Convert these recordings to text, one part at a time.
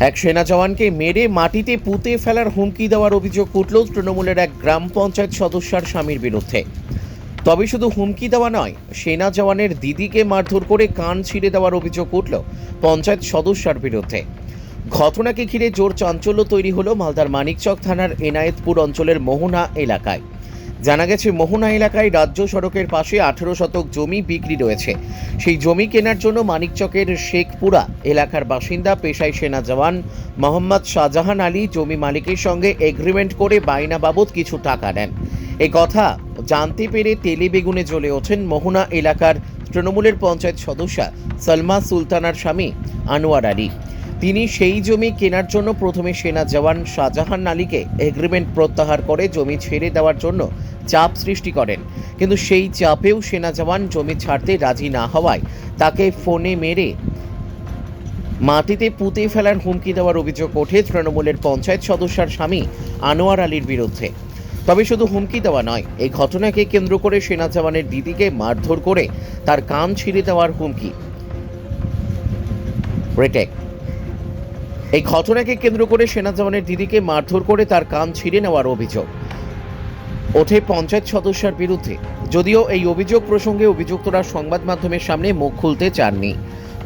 এক সেনা জওয়ানকে মেরে মাটিতে পুঁতে ফেলার হুমকি দেওয়ার অভিযোগ উঠল তৃণমূলের এক গ্রাম পঞ্চায়েত সদস্যার স্বামীর বিরুদ্ধে। তবে শুধু হুমকি দেওয়া নয়, সেনা জওয়ানের দিদিকে মারধর করে কান ছিঁড়ে দেওয়ার অভিযোগ উঠল পঞ্চায়েত সদস্যার বিরুদ্ধে। ঘটনাকে ঘিরে জোর চাঞ্চল্য তৈরি হলো মালদার মানিকচক থানার এনায়েতপুর অঞ্চলের মোহনা এলাকায়। জানা গেছে, মোহনা এলাকায় রাজ্য সড়কের পাশে আঠেরো শতক জমি বিক্রি রয়েছে। সেই জমি কেনার জন্য মানিকচকের শেখপুরা এলাকার বাসিন্দা, পেশায় সেনা জওয়ান মোহাম্মদ শাহজাহান আলী জমি মালিকের সঙ্গে এগ্রিমেন্ট করে বাইনা বাবদ কিছু টাকা নেন। এ কথা জানতে পেরে তেলে বেগুনে জ্বলে ওঠেন মোহনা এলাকার তৃণমূলের পঞ্চায়েত সদস্যা সলমা সুলতানার স্বামী আনোয়ার আলী। তিনি সেই জমি কেনার জন্য প্রথমে সেনা জওয়ান শাহজাহান আলীকে এগ্রিমেন্ট প্রত্যাহার করে জমি ছেড়ে দেওয়ার জন্য চাপ সৃষ্টি করেন। কিন্তু সেই চাপেও সেনা জওয়ান জমি ছাড়তে রাজি না হওয়ায় তাকে ফোনে মেরে মাটিতে পুঁতে ফেলার হুমকি দেওয়ার অভিযোগ ওঠে তৃণমূলের পঞ্চায়েত সদস্যার স্বামী আনোয়ার আলীর বিরুদ্ধে। তবে শুধু হুমকি দেওয়া নয়, এই ঘটনাকে কেন্দ্র করে সেনা জওয়ানের দিদিকে মারধর করে তার কান ছিঁড়ে দেওয়ার হুমকি। রেটেক এই ঘটনাকে কেন্দ্র করে সেনা জওয়ানের দিদিকে মারধর করে তার কান ছিঁড়ে নেওয়ার অভিযোগ। ওঠে পঞ্চায়েত সদস্যের বিরুদ্ধে। যদিও এই অভিযোগ প্রসঙ্গে অভিযুক্তরা সংবাদ মাধ্যমের সামনে মুখ খুলতে চাননি।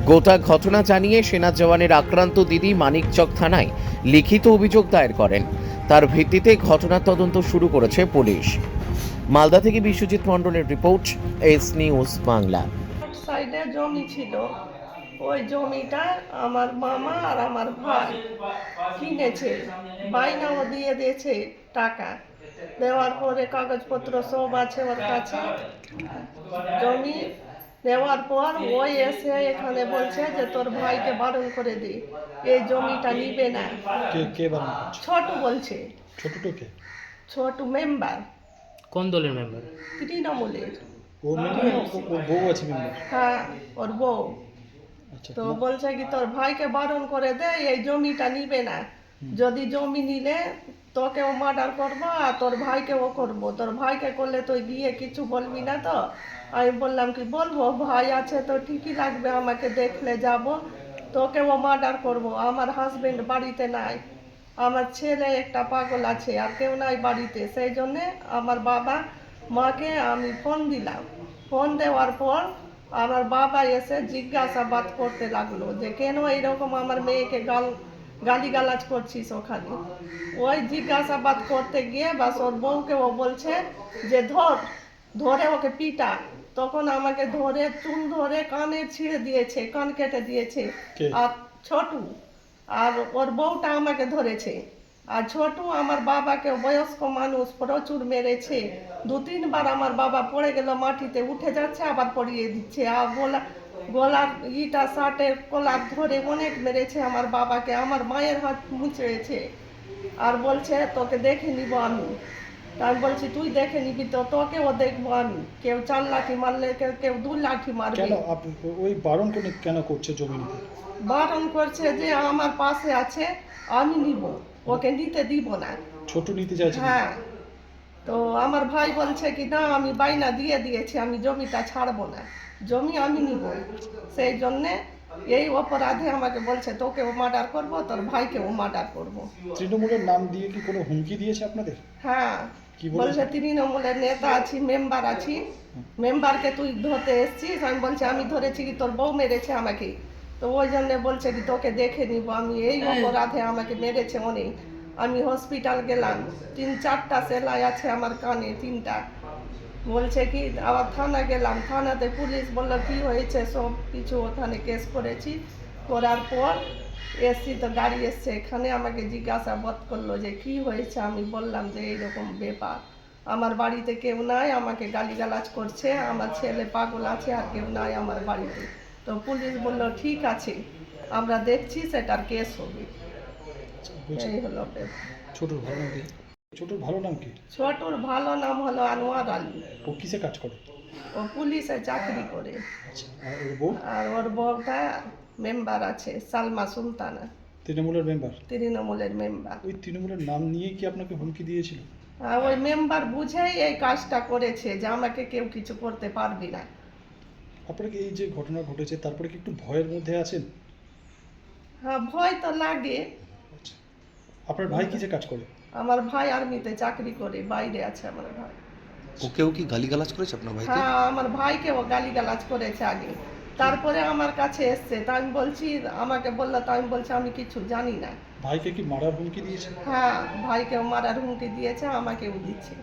গোটা ঘটনা জানিয়ে সেনা জওয়ানের আক্রান্ত দিদি মানিকচক থানায় লিখিত অভিযোগ দায়ের করেন। তার ভিত্তিতে ঘটনার তদন্ত শুরু করেছে পুলিশ। মালদা থেকে বিশ্বজিৎ মণ্ডলের রিপোর্ট, এস নিউজ বাংলা। জমি ছিল। ওই জমিটা আমার মামা আর আমার ভাই কিনেছে। বাইনাও দিয়ে দিয়েছে টাকা। দেওয়ার পরে কাগজপত্র সব আছে ওর কাছে। জমি দেওয়ার পর ওই এসে এখানে বলছে যে তোর ভাইকে বারণ করে দি এই জমিটা নিবে না। কে কে করছে? ছোট বলছে। ছোটটাকে ছোট মেম্বার। কোন দলের মেম্বার? তৃণমূলের। ও মেম্বার? ওর বউ আছে মেম্বার? হ্যাঁ ওর বউ। আচ্ছা তো বলছে কি তোর ভাইকে বারণ করে দে এই জমিটা নিবে না। যদি জমি নিলে তোকেও মার্ডার করব আর তোর ভাইকেও করব। তোর ভাইকে করলে তুই গিয়ে কিছু বলবি না তো? আমি বললাম কি, বলব, ভাই আছে তো ঠিকই লাগবে, আমাকে দেখলে যাব। তোকেও মার্ডার করব, আমার হাজবেন্ড বাড়িতে নাই। আমার ছেলে একটা পাগল আছে আর কেউ নাই বাড়িতে। সেই জন্যে আমার বাবা মাকে আমি ফোন দিলাম। ফোন দেওয়ার পর আমার বাবা এসে জিজ্ঞাসাবাদ করতে লাগল যে, কেন এরকম আমার মেয়েকে গাল গালিগালাজ করছিস ওখানে। ওই জিজ্ঞাসাবাদ করতে গিয়ে বাস ওর বউকে ও বলছে যে ধর ধরে ওকে পিটা। তখন আমাকে ধরে চুল ধরে কানে ছিঁড়ে দিয়েছে কান কেটে দিয়েছে। আর ছোটু আর ওর বউটা আমাকে ধরেছে। আর ছোটু আমার বাবাকে বয়স্ক মানুষ প্রচুর মেরেছে। দু তিনবার আমার বাবা পড়ে গেল মাটিতে উঠে যাচ্ছে আবার পড়িয়ে দিচ্ছে। আর গোলা গলার ইটা শার্টের কলার ধরে অনেক মেরেছে আমার বাবাকে আমার মায়ের হাত মুচড়েছে। আর বলছে তোকে দেখে নিব আমি। তা আমি বলছি তুই দেখে নিবি তো তোকেও দেখব আমি। কেউ চার লাঠি মারলে কেউ কেউ দু লাঠি মারবে। কেন আপনি ওই বারণ করে কেন করছে জমি নিতে বারণ করছে যে আমার পাশে আছে আমি নিব। ওকে নিতে দিব না। ছোট নিতে চাইছে হ্যাঁ। তো আমার ভাই বলছে কি না আমি বাইনা দিয়ে দিয়েছি আমি জমিটা ছাড়বো না। জমি আমি নিব। সেই জন্যে এই অপরাধে আমাকে বলছে তোকেও মার্ডার করব তোর ভাইকে ও মার্ডার করব। তৃণমূলের নাম দিয়ে কি কোনো হুমকি দিয়েছে আপনাদের? হ্যাঁ। কি বলছে? তৃণমূলের নেতা আছি মেম্বার আছি। মেম্বারকে তুই ধরতে এসছিস? আমি বলছি আমি ধরেছি কি তোর বউ মেরেছে আমাকে। তো ওই জন্য বলছে কি তোকে দেখে নিব। আমি এই অপরাধে আমাকে মেরেছে অনেক। আমি হসপিটাল গেলাম। তিন চারটা সেলাই আছে আমার কানে তিনটা। বলছে কি আবার থানা গেলাম থানাতে পুলিশ বলল কি হয়েছে? সব কিছু ওখানে কেস করেছি। করার পর এসছি তো গাড়ি এসছে এখানে আমাকে জিজ্ঞাসাবাদ করল যে কি হয়েছে? আমি বললাম যে এইরকম ব্যাপার। আমার বাড়িতে কেউ নাই আমাকে গালিগালাজ করছে আমার ছেলে পাগল আছে আর কেউ নাই আমার বাড়িতে। তো পুলিশ বলল ঠিক আছে আমরা দেখছি সেটার কেস হবে। এই হলো ব্যাপার। ছোটর ভালো ছোটর ভালো নাম কি? ছোটুর ভালো নাম হলো আনোয়ার আলী। ও কিসে কাজ করে? ও পুলিশে চাকরি করে। আচ্ছা আর ওর বউ? আর ওর বউটা মেম্বার আছে সালমা সুলতানা। তৃণমূলের মেম্বার? তৃণমূলের মেম্বার। ওই তৃণমূলের নাম নিয়ে কি আপনাকে হুমকি দিয়েছিল? ওই মেম্বার বুঝেই এই কাজটা করেছে যে আমাকে কেউ কিছু করতে পারবি না। আপনাকে এই যে ঘটনা ঘটেছে তারপরে কি একটু ভয়ের মধ্যে আছেন? হ্যাঁ ভয় তো লাগে। আচ্ছা। আপনার ভাই কিসে কাজ করে? আমার ভাই আর্মিতে চাকরি করে বাইরে আছে আমার ভাই। ওকেও কি গালিগালাজ করেছে আপনার ভাইকে? হ্যাঁ আমার ভাইকে ও গালিগালাজ করেছে আগে। তারপরে আমার কাছে এসছে তা আমি বলছি আমাকে বলল তা আমি বলছি আমি কিছু জানি না। ভাইকে কি মারার হুমকি দিয়েছে? হ্যাঁ ভাইকেও মারার হুমকি দিয়েছে আমাকেও দিচ্ছে।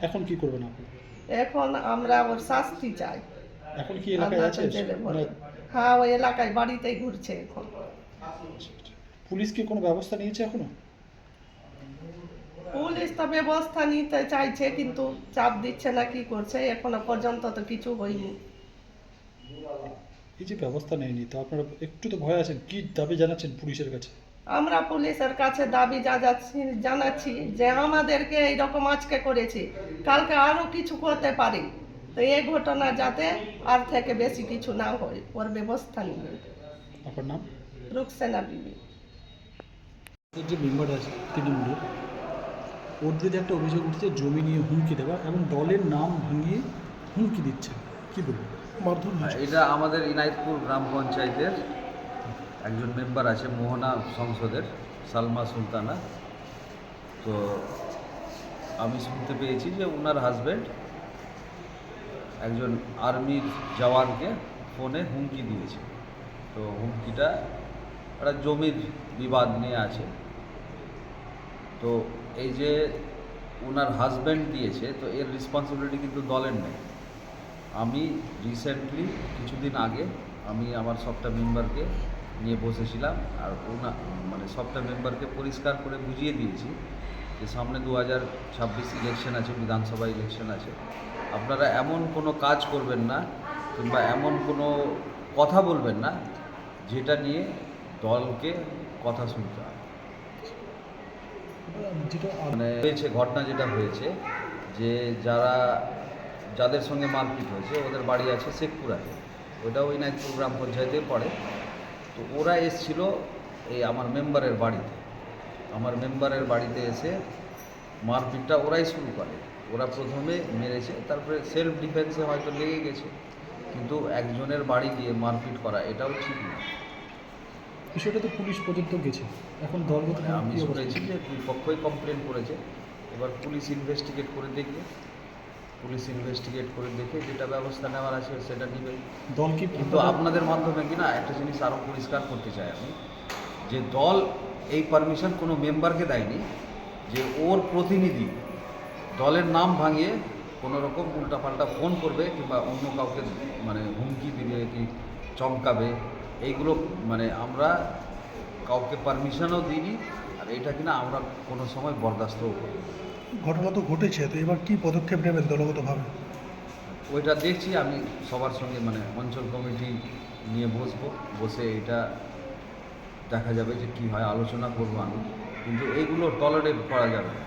এখন কি করবেন আপনি? এখন আমরা ওর শাস্তি চাই। এখন কি এলাকায় আছে? মানে হ্যাঁ ওই এলাকায় বাড়িতেই ঘুরছে এখন। পুলিশ কি কোনো ব্যবস্থা নিয়েছে এখনও? পুলিশ ব্যবস্থা নিতে চাইছে কিন্তু চাপ দিচ্ছে না কি করছে? এখনও পর্যন্ত তো কিছু হয়নি। এই যে ব্যবস্থা নেয়নি তো আপনারা একটু তো ভয় আছেন কি দাবি জানাচ্ছেন পুলিশের কাছে? আমরা পুলিশের কাছে দাবি যাচ্ছি জানাচ্ছি যে আমাদেরকে এইরকম আজকে করেছে কালকে আরও কিছু করতে পারে। তো এই ঘটনা যাতে আর থেকে বেশি কিছু না হয় ওর ব্যবস্থা নিবে আপনার নাম? রুকসেনা বিবি। যে মেম্বার আছে তৃণমূলের ওর বিরুদ্ধে একটা অভিযোগ উঠছে জমি নিয়ে হুমকি দেওয়া এবং দলের নাম ভাঙিয়ে হুমকি দিচ্ছে কি বলব মারধর এটা আমাদের ইনায়তপুর গ্রাম পঞ্চায়েতের একজন মেম্বার আছে মোহনা সংসদের সালমা সুলতানা। তো আমি শুনতে পেয়েছি যে ওনার হাজব্যান্ড একজন আর্মির জওয়ানকে ফোনে হুমকি দিয়েছে। তো হুমকিটা একটা জমির বিবাদ নিয়ে আছে। তো এই যে ওনার হাজব্যান্ড দিয়েছে, তো এর রেসপন্সিবিলিটি কিন্তু দলের নেই। আমি রিসেন্টলি কিছুদিন আগে, আমি আমার সবটা মেম্বারকে নিয়ে বসেছিলাম, আর ওনা মানে সবটা মেম্বারকে পরিষ্কার করে বুঝিয়ে দিয়েছি যে সামনে দু হাজার ছাব্বিশ ইলেকশন আছে, বিধানসভা ইলেকশন আছে। আপনারা এমন কোনো কাজ করবেন না, কিংবা এমন কোনো কথা বলবেন না, যেটা নিয়ে দলকে কথা শুনতে হয়। মানে হয়েছে, ঘটনা যেটা হয়েছে, যে যারা, যাদের সঙ্গে মারপিট হয়েছে, ওদের বাড়ি আছে শেখপুরাতে ওইটাও ওই নাইটপুর গ্রাম পঞ্চায়েতে পড়ে। তো ওরা এসছিল এই আমার মেম্বারের বাড়িতে। আমার মেম্বারের বাড়িতে এসে মারপিটটা ওরাই শুরু করে। ওরা প্রথমে মেরেছে, তারপরে সেলফ ডিফেন্সে হয়তো লেগে গেছে। কিন্তু একজনের বাড়ি গিয়ে মারপিট করা, এটাও ঠিক না। বিষয়টা তো পুলিশ পর্যন্ত গেছে। এখন দলগত মানে আমি শুনেছি যে দুই পক্ষই কমপ্লেন করেছে। এবার পুলিশ ইনভেস্টিগেট করে দেখবে। পুলিশ ইনভেস্টিগেট করে দেখে যেটা ব্যবস্থা নেওয়ার আছে সেটা নেবে। দল কি কিন্তু আপনাদের মাধ্যমে কিনা একটা জিনিস আরও পরিষ্কার করতে চাই আমি। যে দল এই পারমিশন কোনো মেম্বারকে দেয়নি যে ওর প্রতিনিধি দলের নাম ভাঙিয়ে কোনো রকম উল্টাপাল্টা ফোন করবে কিংবা অন্য কাউকে মানে হুমকি দিবে কি চমকাবে এইগুলো মানে আমরা কাউকে পারমিশনও দিইনি আর এটা কিনা আমরা কোনো সময় বরদাস্তও করি ঘটনা তো ঘটেছে তো এবার কি পদক্ষেপ নেবেন দলগতভাবে? ওইটা দেখছি আমি সবার সঙ্গে মানে অঞ্চল কমিটি নিয়ে বসবো বসে এটা দেখা যাবে যে কী হয় আলোচনা করব আমি। কিন্তু এইগুলো টলারেট করা যাবে না।